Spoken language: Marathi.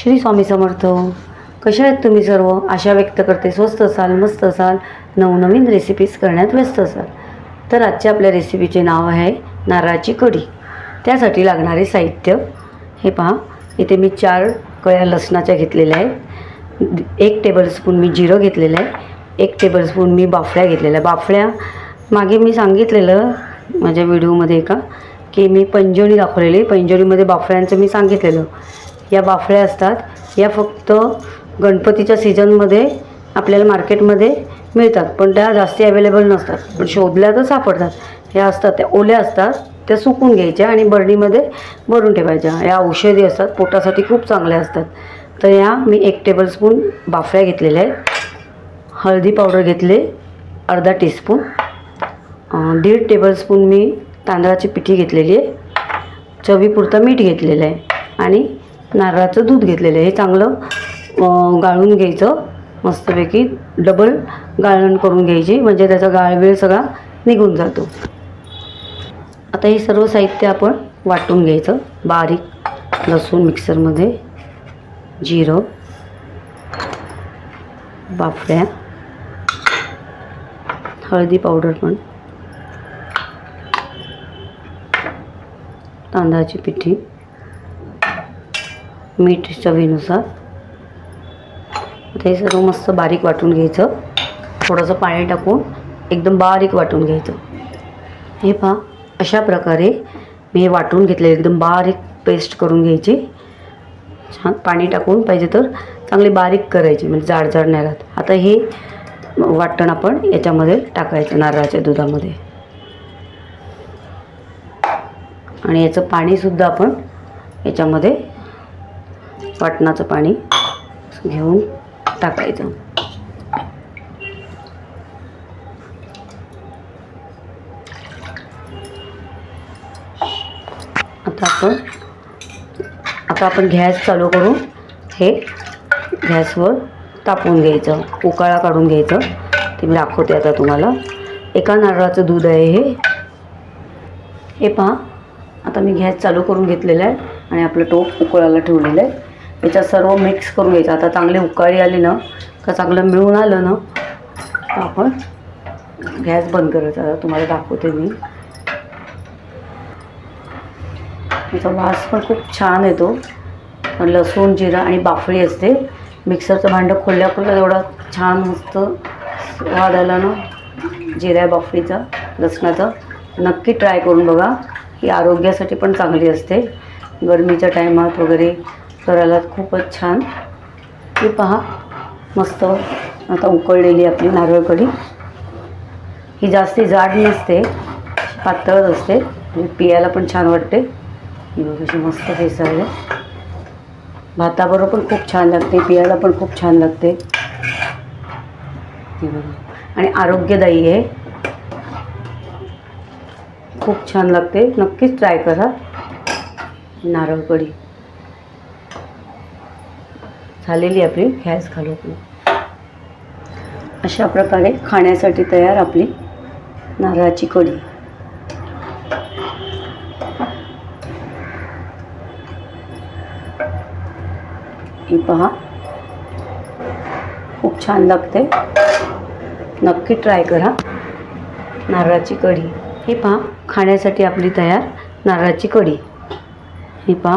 श्री स्वामी समर्थ. कशा आहेत तुम्ही सर्व? आशा व्यक्त करते. स्वस्त असाल मस्त असाल नवनवीन रेसिपीज करण्यात व्यस्त असाल. तर आजच्या आपल्या रेसिपीचे नाव आहे नारळाची कढी. त्यासाठी लागणारे साहित्य हे पहा. इथे मी चार कळ्या लसणाच्या घेतलेल्या आहेत. एक टेबलस्पून मी जिरं घेतलेलं आहे. एक टेबलस्पून मी बाफळ्या घेतलेल्या बाफळ्या मागे मी सांगितलेलं माझ्या व्हिडिओमध्ये एका की मी पंजोळी दाखवलेली. पंजोळीमध्ये बाफळ्यांचं मी सांगितलेलं. या बाफळ्या असतात. या फक्त गणपतीच्या सीझनमध्ये आपल्याला मार्केटमध्ये मिळतात. पण त्या जास्ती अवेलेबल नसतात. पण शोधल्या तर सापडतात. ह्या असतात त्या ओल्या असतात त्या सुकून घ्यायच्या आणि बरणीमध्ये भरून ठेवायच्या. या औषधी असतात पोटासाठी खूप चांगल्या असतात. तर या मी एक टेबलस्पून बाफळ्या घेतलेल्या आहेत. हळदी पावडर घेतले अर्धा टीस्पून दीड टेबलस्पून मी तांदळाची पिठी घेतलेली आहे. चवीपुरतं मीठ घेतलेलं आहे. आणि नारळाचं दूध घेतलेलं आहे. हे चांगलं गाळून घ्यायचं. मस्तपैकी डबल गाळण करून घ्यायची. म्हणजे त्याचा गाळवेळ सगळा निघून जातो. आता हे सर्व साहित्य आपण वाटून घ्यायचं. बारीक लसूण मिक्सरमध्ये जिरं बाफड्या हळदी पावडर पण तांदळाची पिठी मीठ चवीनुसार. ते सर्व मस्त बारीक वाटून घ्यायचं. थोडंसं पाणी टाकून एकदम बारीक वाटून घ्यायचं. हे पहा अशा प्रकारे मी हे वाटून घेतले एकदम बारीक पेस्ट करून घ्यायची. छान पाणी टाकून पाहिजे तर चांगली बारीक करायची म्हणजे जाड जाड नाही राहत. आता हे वाटण आपण याच्यामध्ये टाकायचं नारळाच्या दुधामध्ये. आणि याचं पाणीसुद्धा आपण याच्यामध्ये वाटणाचं पाणी घेऊन टाकायचं. आता आपण आता आपण गॅस चालू करून हे गॅसवर तापवून घ्यायचं. उकाळा काढून घ्यायचं. ते मी दाखवते आता तुम्हाला. एका नारळाचं दूध आहे हे. हे पहा. आता मी गॅस चालू करून घेतलेला आहे आणि आपलं टोप उकळायला ठेवलेलं आहे. याच्यात सर्व मिक्स करून घ्यायचं. आता चांगली उकाळी आली ना का चांगलं मिळून आलं ना तर आपण गॅस बंद करायचा. आता तुम्हाला दाखवते मी. याचा वास पण खूप छान येतो. लसूण जिरा आणि बाफळी असते. मिक्सरचं भांडं खोलल्या खोलल्या एवढा छान मस्त स्वाद आला ना जिऱ्या बाफळीचा लसणाचा. नक्की ट्राय करून बघा. ही आरोग्यासाठी पण चांगली असते. गरमीच्या टायमात वगैरे करायला खूपच छान. हे पहा मस्त आता उकळलेली आपली नारळ कढी. ही जास्ती जाड नसते पातळच असते म्हणजे पियाला पण छान वाटते. ही बघ मस्त फेस आहे. भाताबरोबर पण खूप छान लागते पियाला पण खूप छान लागते. हे बघा. आणि आरोग्यदायी आहे. खूप छान लागते. नक्कीच ट्राय करा. नारळ कढी. झालेली आपली गॅस घालून अशा प्रकारे खाण्यासाठी तयार आपली नारळाची कढी. ही पहा. खूप छान लागते. नक्की ट्राय करा. नारळाची कढी. हे पहा खाण्यासाठी आपली तयार नारळाची कढी. ही पहा.